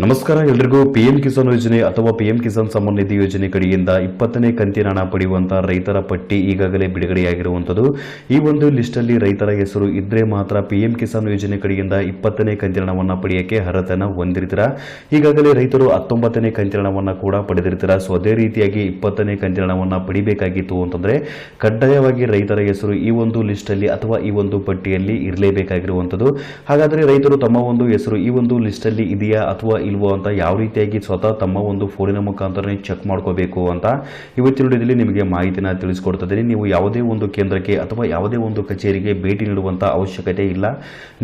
ನಮಸ್ಕಾರ ಎಲ್ರಿಗೂ. ಪಿಎಂ ಕಿಸಾನ್ ಯೋಜನೆ ಅಥವಾ ಪಿಎಂ ಕಿಸಾನ್ ಸಮ್ಮಾನ್ ನಿಧಿ ಯೋಜನೆ ಕಡೆಯಿಂದ ಇಪ್ಪತ್ತನೇ ಕಂತಿನ ಹಣ ಪಡೆಯುವಂತಹ ರೈತರ ಪಟ್ಟಿ ಈಗಾಗಲೇ ಬಿಡುಗಡೆಯಾಗಿರುವಂಥದ್ದು. ಈ ಒಂದು ಲಿಸ್ಟ್ ಅಲ್ಲಿ ರೈತರ ಹೆಸರು ಇದ್ರೆ ಮಾತ್ರ ಪಿಎಂ ಕಿಸಾನ್ ಯೋಜನೆ ಕಡೆಯಿಂದ ಇಪ್ಪತ್ತನೇ ಕಂತಿನ ಹಣವನ್ನು ಪಡೆಯಕ್ಕೆ ಅರ್ಹತೆಯನ್ನು ಹೊಂದಿರ್ತೀರಾ ಈಗಾಗಲೇ ರೈತರು ಹತ್ತೊಂಬತ್ತನೇ ಕಂತಿನ ಹಣವನ್ನು ಕೂಡ ಪಡೆದಿರ್ತೀರಾ ಸೊ, ಅದೇ ರೀತಿಯಾಗಿ ಇಪ್ಪತ್ತನೇ ಕಂತಿನ ಹಣವನ್ನು ಪಡಿಬೇಕಾಗಿತ್ತು ಅಂತಂದ್ರೆ, ಕಡ್ಡಾಯವಾಗಿ ರೈತರ ಹೆಸರು ಈ ಒಂದು ಲಿಸ್ಟ್ ಅಲ್ಲಿ ಅಥವಾ ಈ ಒಂದು ಪಟ್ಟಿಯಲ್ಲಿ ಇರಲೇಬೇಕಾಗಿರುವಂಥದ್ದು. ಹಾಗಾದ್ರೆ ರೈತರು ತಮ್ಮ ಒಂದು ಹೆಸರು ಈ ಒಂದು ಲಿಸ್ಟ್ ಅಲ್ಲಿ ಇದೆಯಾ ಅಥವಾ ಇಲ್ವೋ ಅಂತ ಯಾವ ರೀತಿಯಾಗಿ ಸ್ವತಃ ತಮ್ಮ ಒಂದು ಫೋನಿನ ಮುಖಾಂತರನೇ ಚೆಕ್ ಮಾಡ್ಕೋಬೇಕು ಅಂತ ಇವತ್ತಿನ ವಿಡಿಯೋದಲ್ಲಿ ನಿಮಗೆ ಮಾಹಿತಿನ ತಿಳಿಸ್ಕೊಡ್ತಿದ್ದೀನಿ ನೀವು ಯಾವುದೇ ಒಂದು ಕೇಂದ್ರಕ್ಕೆ ಅಥವಾ ಯಾವುದೇ ಒಂದು ಕಚೇರಿಗೆ ಭೇಟಿ ನೀಡುವಂಥ ಅವಶ್ಯಕತೆ ಇಲ್ಲ.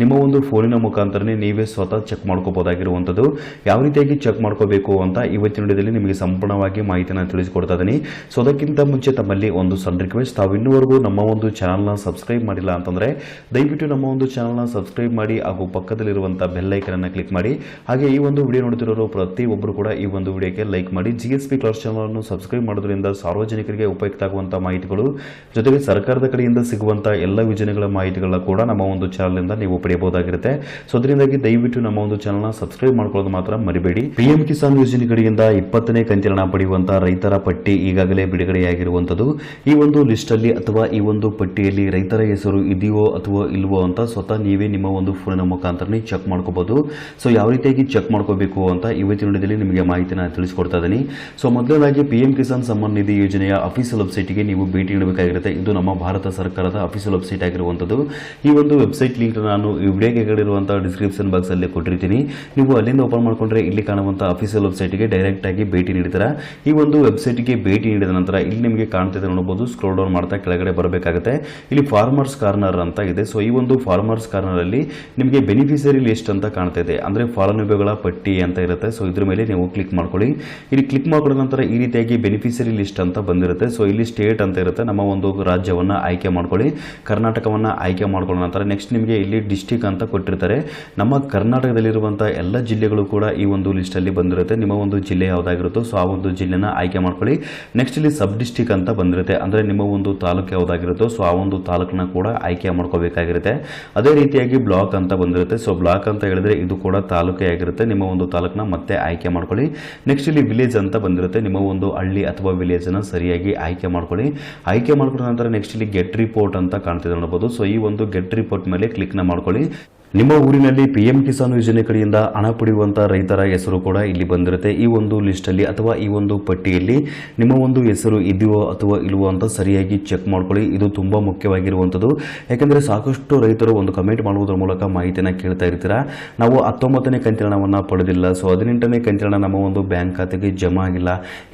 ನಿಮ್ಮ ಒಂದು ಫೋನಿನ ಮುಖಾಂತರನೇ ನೀವೇ ಸ್ವತಃ ಚೆಕ್ ಮಾಡ್ಕೋಬೋದಾಗಿರುವಂಥದ್ದು ಯಾವ ರೀತಿಯಾಗಿ ಚೆಕ್ ಮಾಡ್ಕೋಬೇಕು ಅಂತ ಇವತ್ತಿನ ವಿಡಿಯೋದಲ್ಲಿ ನಿಮಗೆ ಸಂಪೂರ್ಣವಾಗಿ ಮಾಹಿತಿನ ತಿಳಿಸ್ಕೊಡ್ತಾ ಇದ್ದೀನಿ. ಸೊ ಅದಕ್ಕಿಂತ ಮುಂಚೆ ತಮ್ಮಲ್ಲಿ ಒಂದು ಸಣ್ಣ ರಿಕ್ವೆಸ್ಟ್ ತಾವು ಇನ್ನೂವರೆಗೂ ನಮ್ಮ ಒಂದು ಚಾನಲ್ನ ಸಬ್ಸ್ಕ್ರೈಬ್ ಮಾಡಿಲ್ಲ ಅಂತಂದರೆ ದಯವಿಟ್ಟು ನಮ್ಮ ಒಂದು ಚಾನಲ್ನ ಸಬ್ಸ್ಕ್ರೈಬ್ ಮಾಡಿ ಹಾಗೂ ಪಕ್ಕದಲ್ಲಿರುವಂಥ ಬೆಲ್ಲೈಕನನ್ನು ಕ್ಲಿಕ್ ಮಾಡಿ. ಹಾಗೆ ಈ ಒಂದು ವಿಡಿಯೋ ನೋಡ್ತಿರೋರು ಪ್ರತಿಯೊಬ್ಬರು ಕೂಡ ಈ ಒಂದು ವಿಡಿಯೋಕ್ಕೆ ಲೈಕ್ ಮಾಡಿ. ಜಿ ಎಸ್ ಪಿ ಕ್ಲಾಸ್ ಚಾನಲನ್ನು ಸಬ್ಸ್ಕ್ರೈಬ್ ಮಾಡೋದ್ರಿಂದ ಸಾರ್ವಜನಿಕರಿಗೆ ಉಪಯುಕ್ತ ಆಗುವಂಥ ಮಾಹಿತಿಗಳು, ಜೊತೆಗೆ ಸರ್ಕಾರದ ಕಡೆಯಿಂದ ಸಿಗುವಂಥ ಎಲ್ಲ ಯೋಜನೆಗಳ ಮಾಹಿತಿಗಳನ್ನ ಕೂಡ ನಮ್ಮ ಒಂದು ಚಾನಲ್ನಿಂದ ನೀವು ಪಡೆಯಬಹುದಾಗಿರುತ್ತೆ. ಸೊ ಅದರಿಂದಾಗಿ ದಯವಿಟ್ಟು ನಮ್ಮ ಒಂದು ಚಾನಲ್ನ ಸಬ್ಸ್ಕ್ರೈಬ್ ಮಾಡ್ಕೊಳ್ಳೋದು ಮಾತ್ರ ಮರಿಬೇಡಿ. ಪಿಎಂ ಕಿಸಾನ್ ಯೋಜನೆ ಕಡೆಯಿಂದ ಇಪ್ಪತ್ತನೇ ಕಂತಿನ ಪಡೆಯುವಂತಹ ರೈತರ ಪಟ್ಟಿ ಈಗಾಗಲೇ ಬಿಡುಗಡೆಯಾಗಿರುವಂಥದ್ದು. ಈ ಒಂದು ಲಿಸ್ಟಲ್ಲಿ ಅಥವಾ ಈ ಒಂದು ಪಟ್ಟಿಯಲ್ಲಿ ರೈತರ ಹೆಸರು ಇದೆಯೋ ಅಥವಾ ಇಲ್ವೋ ಅಂತ ಸ್ವತಃ ನೀವೇ ನಿಮ್ಮ ಒಂದು ಫೋನಿನ ಮುಖಾಂತರನೇ ಚೆಕ್ ಮಾಡ್ಕೋಬಹುದು ಸೊ ಯಾವ ರೀತಿಯಾಗಿ ಚೆಕ್ ಮಾಡ್ಕೋಬೇಕು ಅಂತ ಇವತ್ತಿನ ವಿಡಿಯೋದಲ್ಲಿ ನಿಮಗೆ ಮಾಹಿತಿನ ತಿಳಿಸ್ಕೊಡ್ತಾ ಇದ್ದೀನಿ. ಸೊ ಮೊದಲನೇದಾಗಿ ಪಿ ಎಂ ಕಿಸಾನ್ ಸಮ್ಮಾನ್ ನಿಧಿ ಯೋಜನೆಯ ಅಫಿಷಿಯಲ್ ವೆಬ್ಸೈಟ್ಗೆ ನೀವು ಭೇಟಿ ನೀಡಬೇಕಾಗಿರುತ್ತೆ. ಇದು ನಮ್ಮ ಭಾರತ ಸರ್ಕಾರದ ಅಫಿಷಿಯಲ್ ವೆಬ್ಸೈಟ್ ಆಗಿರುವಂಥದ್ದು. ಈ ಒಂದು ವೆಬ್ಸೈಟ್ ಲಿಂಕ್ ನಾನು ಈ ವಿಡಿಯೋಗೆ ಕೆಳಗಿರುವಂತಹ ಡಿಸ್ಕ್ರಿಪ್ಷನ್ ಬಾಕ್ಸ್ ಅಲ್ಲಿ ಕೊಟ್ಟಿರ್ತೀನಿ. ನೀವು ಅಲ್ಲಿಂದ ಓಪನ್ ಮಾಡಿಕೊಂಡ್ರೆ ಇಲ್ಲಿ ಕಾಣುವಂಥ ಅಫಿಷಿಯಲ್ ವೆಬ್ಸೈಟ್ಗೆ ಡೈರೆಕ್ಟ್ ಆಗಿ ಭೇಟಿ ನೀಡ್ತೀರಾ ಈ ಒಂದು ವೆಬ್ಸೈಟ್ಗೆ ಭೇಟಿ ನೀಡಿದ ನಂತರ ಇಲ್ಲಿ ನಿಮಗೆ ಕಾಣ್ತಿದೆ ನೋಡಬಹುದು ಸ್ಕ್ರೋಲ್ ಡೌನ್ ಮಾಡ್ತಾ ಕೆಳಗಡೆ ಬರಬೇಕಾಗುತ್ತೆ. ಇಲ್ಲಿ ಫಾರ್ಮರ್ಸ್ ಕಾರ್ನರ್ ಅಂತ ಇದೆ. ಸೊ ಈ ಒಂದು ಫಾರ್ಮರ್ಸ್ ಕಾರ್ನರ್ ಅಲ್ಲಿ ನಿಮಗೆ ಬೆನಿಫಿಷರಿ ಲಿಸ್ಟ್ ಅಂತ ಕಾಣ್ತಾ ಇದೆ. ಅಂದ್ರೆ ಫಲಾನುಭವಿಗಳ ಪಟ್ಟಿ ಅಂತ ಇರುತ್ತೆ. ಸೊ ಇದ್ರ ಮೇಲೆ ನೀವು ಕ್ಲಿಕ್ ಮಾಡ್ಕೊಳ್ಳಿ. ಇಲ್ಲಿ ಕ್ಲಿಕ್ ಮಾಡ್ಕೊಳ್ಳೋ ನಂತರ ಈ ರೀತಿಯಾಗಿ ಬೆನಿಫಿಷರಿ ಲಿಸ್ಟ್ ಅಂತ ಬಂದಿರುತ್ತೆ. ಸೊ ಇಲ್ಲಿ ಸ್ಟೇಟ್ ಅಂತ ಇರುತ್ತೆ. ನಮ್ಮ ಒಂದು ರಾಜ್ಯವನ್ನು ಆಯ್ಕೆ ಮಾಡ್ಕೊಳ್ಳಿ. ಕರ್ನಾಟಕವನ್ನು ಆಯ್ಕೆ ಮಾಡ್ಕೊಳ್ಳೋ ನಂತರ ನೆಕ್ಸ್ಟ್ ನಿಮಗೆ ಇಲ್ಲಿ ಡಿಸ್ಟಿಕ್ ಅಂತ ಕೊಟ್ಟಿರ್ತಾರೆ. ನಮ್ಮ ಕರ್ನಾಟಕದಲ್ಲಿರುವಂತಹ ಎಲ್ಲ ಜಿಲ್ಲೆಗಳು ಕೂಡ ಈ ಒಂದು ಲಿಸ್ಟ್ ಅಲ್ಲಿ ಬಂದಿರುತ್ತೆ. ನಿಮ್ಮ ಒಂದು ಜಿಲ್ಲೆ ಯಾವುದಾಗಿರುತ್ತೋ, ಸೊ ಆ ಒಂದು ಜಿಲ್ಲೆನ ಆಯ್ಕೆ ಮಾಡ್ಕೊಳ್ಳಿ. ನೆಕ್ಸ್ಟ್ ಇಲ್ಲಿ ಸಬ್ ಡಿಸ್ಟಿಕ್ ಅಂತ ಬಂದಿರುತ್ತೆ. ಅಂದ್ರೆ ನಿಮ್ಮ ಒಂದು ತಾಲೂಕು ಯಾವುದಾಗಿರುತ್ತೋ, ಸೊ ಆ ಒಂದು ತಾಲೂಕನ್ನ ಕೂಡ ಆಯ್ಕೆ ಮಾಡ್ಕೋಬೇಕಾಗಿರುತ್ತೆ. ಅದೇ ರೀತಿಯಾಗಿ ಬ್ಲಾಕ್ ಅಂತ ಬಂದಿರುತ್ತೆ. ಸೊ ಬ್ಲಾಕ್ ಅಂತ ಹೇಳಿದ್ರೆ ಇದು ಕೂಡ ತಾಲೂಕೇ ಆಗಿರುತ್ತೆ. ನಿಮ್ಮ ತಾಲೂಕನ್ನ ಮತ್ತೆ ಆಯ್ಕೆ ಮಾಡ್ಕೊಳ್ಳಿ. ನೆಕ್ಸ್ಟ್ ಇಲ್ಲಿ ವಿಲೇಜ್ ಅಂತ ಬಂದಿರುತ್ತೆ. ನಿಮ್ಮ ಒಂದು ಹಳ್ಳಿ ಅಥವಾ ವಿಲೇಜ್ ಅನ್ನ ಸರಿಯಾಗಿ ಆಯ್ಕೆ ಮಾಡ್ಕೊಳ್ಳಿ. ಆಯ್ಕೆ ಮಾಡ್ಕೊಂಡ ನಂತರ ನೆಕ್ಸ್ಟ್ ಇಲ್ಲಿ ಗೆಟ್ ರಿಪೋರ್ಟ್ ಅಂತ ಕಾಣ್ತಿದೆ ನೋಡಬಹುದು ಸೊ ಈ ಒಂದು ಗೆಟ್ ರಿಪೋರ್ಟ್ ಮೇಲೆ ಕ್ಲಿಕ್ನ ಮಾಡ್ಕೊಳ್ಳಿ. ನಿಮ್ಮ ಊರಿನಲ್ಲಿ ಪಿ ಎಂ ಕಿಸಾನ್ ಯೋಜನೆ ಕಡೆಯಿಂದ ಹಣ ಪಡೆಯುವಂಥ ರೈತರ ಹೆಸರು ಕೂಡ ಇಲ್ಲಿ ಬಂದಿರುತ್ತೆ. ಈ ಒಂದು ಲಿಸ್ಟಲ್ಲಿ ಅಥವಾ ಈ ಒಂದು ಪಟ್ಟಿಯಲ್ಲಿ ನಿಮ್ಮ ಒಂದು ಹೆಸರು ಇದೆಯೋ ಅಥವಾ ಇಲ್ಲವೋ ಅಂತ ಸರಿಯಾಗಿ ಚೆಕ್ ಮಾಡ್ಕೊಳ್ಳಿ. ಇದು ತುಂಬ ಮುಖ್ಯವಾಗಿರುವಂಥದ್ದು ಯಾಕೆಂದರೆ ಸಾಕಷ್ಟು ರೈತರು ಒಂದು ಕಮೆಂಟ್ ಮಾಡುವುದರ ಮೂಲಕ ಮಾಹಿತಿಯನ್ನು ಕೇಳ್ತಾ ಇರ್ತೀರಾ? ನಾವು ಹತ್ತೊಂಬತ್ತನೇ ಕಂತಿನ ಹಣವನ್ನು ಪಡೆದಿಲ್ಲ. ಸೊ ಹದಿನೆಂಟನೇ ಕಂತಿನ ನಮ್ಮ ಒಂದು ಬ್ಯಾಂಕ್ ಖಾತೆಗೆ ಜಮಾ ಆಗಿಲ್ಲ.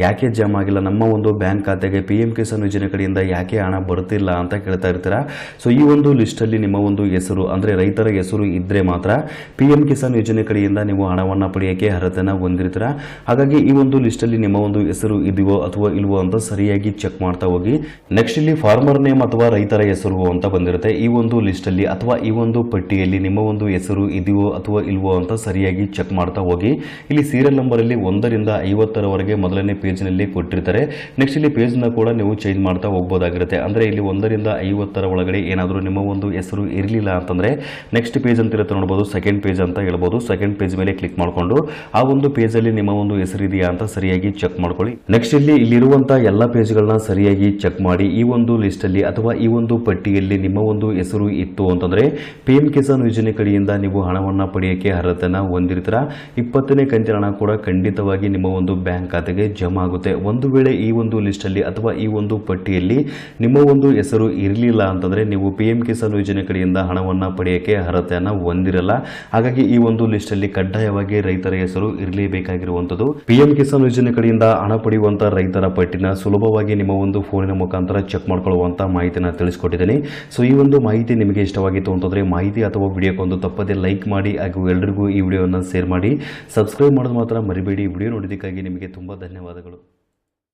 ಯಾಕೆ ಜಮಾ ಆಗಿಲ್ಲ? ನಮ್ಮ ಒಂದು ಬ್ಯಾಂಕ್ ಖಾತೆಗೆ ಪಿ ಎಂ ಕಿಸಾನ್ ಯೋಜನೆ ಕಡೆಯಿಂದ ಯಾಕೆ ಹಣ ಬರುತ್ತಿಲ್ಲ ಅಂತ ಕೇಳ್ತಾ ಇರ್ತೀರಾ? ಸೊ ಈ ಒಂದು ಲಿಸ್ಟಲ್ಲಿ ನಿಮ್ಮ ಒಂದು ಹೆಸರು ಅಂದರೆ ರೈತರ ಹೆಸರು ಇದ್ದರೆ ಮಾತ್ರ ಪಿ ಎಂ ಕಿಸಾನ್ ಯೋಜನೆ ಕಡೆಯಿಂದ ನೀವು ಹಣವನ್ನು ಪಡೆಯೋಕ್ಕೆ ಅರ್ಹತೆಯನ್ನು ಹೊಂದಿರ್ತೀರಾ? ಹಾಗಾಗಿ ಈ ಒಂದು ಲಿಸ್ಟಲ್ಲಿ ನಿಮ್ಮ ಒಂದು ಹೆಸರು ಇದೆಯೋ ಅಥವಾ ಇಲ್ವೋ ಅಂತ ಸರಿಯಾಗಿ ಚೆಕ್ ಮಾಡ್ತಾ ಹೋಗಿ. ನೆಕ್ಸ್ಟ್ ಇಲ್ಲಿ ಫಾರ್ಮರ್ ನೇಮ್ ಅಥವಾ ರೈತರ ಹೆಸರು ಅಂತ ಬಂದಿರುತ್ತೆ. ಈ ಒಂದು ಲಿಸ್ಟಲ್ಲಿ ಅಥವಾ ಈ ಒಂದು ಪಟ್ಟಿಯಲ್ಲಿ ನಿಮ್ಮ ಒಂದು ಹೆಸರು ಇದೆಯೋ ಅಥವಾ ಇಲ್ವೋ ಅಂತ ಸರಿಯಾಗಿ ಚೆಕ್ ಮಾಡ್ತಾ ಹೋಗಿ. ಇಲ್ಲಿ ಸೀರಿಯಲ್ ನಂಬರಲ್ಲಿ ಒಂದರಿಂದ ಐವತ್ತರವರೆಗೆ ಮೊದಲನೇ ಪೇಜ್ನಲ್ಲಿ ಕೊಟ್ಟಿರ್ತಾರೆ. ನೆಕ್ಸ್ಟ್ ಇಲ್ಲಿ ಪೇಜ್ನ ಕೂಡ ನೀವು ಚೇಂಜ್ ಮಾಡ್ತಾ ಹೋಗ್ಬೋದಾಗಿರುತ್ತೆ. ಅಂದರೆ ಇಲ್ಲಿ ಒಂದರಿಂದ ಐವತ್ತರ ಒಳಗಡೆ ಏನಾದರೂ ನಿಮ್ಮ ಒಂದು ಹೆಸರು ಇರಲಿಲ್ಲ ಅಂತಂದರೆ ನೆಕ್ಸ್ಟ್ ಪೇಜ್ ಅಂತ ಇರುತ್ತೆ ನೋಡ್ಬೋದು. ಸೆಕೆಂಡ್ ಪೇಜ್ ಅಂತ ಹೇಳ್ಬೋದು. ಸೆಕೆಂಡ್ ಪೇಜ್ ಮೇಲೆ ಕ್ಲಿಕ್ ಮಾಡಿಕೊಂಡು ಆ ಒಂದು ಪೇಜಲ್ಲಿ ನಿಮ್ಮ ಒಂದು ಹೆಸರು ಇದೆಯಾ ಅಂತ ಸರಿಯಾಗಿ ಚೆಕ್ ಮಾಡ್ಕೊಳ್ಳಿ. ನೆಕ್ಸ್ಟ್ ಇಲ್ಲಿ ಇಲ್ಲಿರುವಂತಹ ಎಲ್ಲ ಪೇಜ್ಗಳನ್ನ ಸರಿಯಾಗಿ ಚೆಕ್ ಮಾಡಿ ಈ ಒಂದು ಲಿಸ್ಟಲ್ಲಿ ಅಥವಾ ಈ ಒಂದು ಪಟ್ಟಿಯಲ್ಲಿ ನಿಮ್ಮ ಒಂದು ಹೆಸರು ಇತ್ತು ಅಂತಂದ್ರೆ ಪಿ ಎಂ ಕಿಸಾನ್ ಯೋಜನೆ ಕಡೆಯಿಂದ ನೀವು ಹಣವನ್ನು ಪಡೆಯಕ್ಕೆ ಅರ್ಹತೆನ ಹೊಂದಿರ್ತೀರ? ಇಪ್ಪತ್ತನೇ ಕಂತಿನ ಹಣ ಕೂಡ ಖಂಡಿತವಾಗಿ ನಿಮ್ಮ ಒಂದು ಬ್ಯಾಂಕ್ ಖಾತೆಗೆ ಜಮಾ ಆಗುತ್ತೆ. ಒಂದು ವೇಳೆ ಈ ಒಂದು ಲಿಸ್ಟಲ್ಲಿ ಅಥವಾ ಈ ಒಂದು ಪಟ್ಟಿಯಲ್ಲಿ ನಿಮ್ಮ ಒಂದು ಹೆಸರು ಇರಲಿಲ್ಲ ಅಂತಂದ್ರೆ ನೀವು ಪಿ ಎಂ ಕಿಸಾನ್ ಯೋಜನೆ ಕಡೆಯಿಂದ ಹಣವನ್ನು ಪಡೆಯೋಕ್ಕೆ ಅರ್ಹತೆಯನ್ನು ಹೊಂದಿರಲ್ಲ ಹಾಗಾಗಿ ಈ ಒಂದು ಲಿಸ್ಟಲ್ಲಿ ಕಡ್ಡಾಯವಾಗಿ ರೈತರ ಹೆಸರು ಇರಲೇಬೇಕಾಗಿರುವಂಥದ್ದು. ಪಿ ಎಂ ಕಿಸಾನ್ ಯೋಜನೆ ಕಡೆಯಿಂದ ಹಣ ಪಡೆಯುವಂಥ ರೈತರ ಪಟ್ಟಿನ ಸುಲಭವಾಗಿ ನಿಮ್ಮ ಒಂದು ಫೋನಿನ ಮುಖಾಂತರ ಚೆಕ್ ಮಾಡ್ಕೊಳ್ಳುವಂಥ ಮಾಹಿತಿಯನ್ನು ತಿಳಿಸ್ಕೊಟ್ಟಿದ್ದೀನಿ. ಸೊ ಈ ಒಂದು ಮಾಹಿತಿ ನಿಮಗೆ ಇಷ್ಟವಾಗಿತ್ತು ಅಂತಂದರೆ ಮಾಹಿತಿ ಅಥವಾ ವಿಡಿಯೋಕ್ಕೊಂದು ತಪ್ಪದೆ ಲೈಕ್ ಮಾಡಿ, ಹಾಗೂ ಎಲ್ರಿಗೂ ಈ ವಿಡಿಯೋವನ್ನು ಶೇರ್ ಮಾಡಿ. ಸಬ್ಸ್ಕ್ರೈಬ್ ಮಾಡೋದು ಮಾತ್ರ ಮರಿಬೇಡಿ. ವಿಡಿಯೋ ನೋಡಿದ್ದಕ್ಕಾಗಿ ನಿಮಗೆ ತುಂಬ ಧನ್ಯವಾದಗಳು.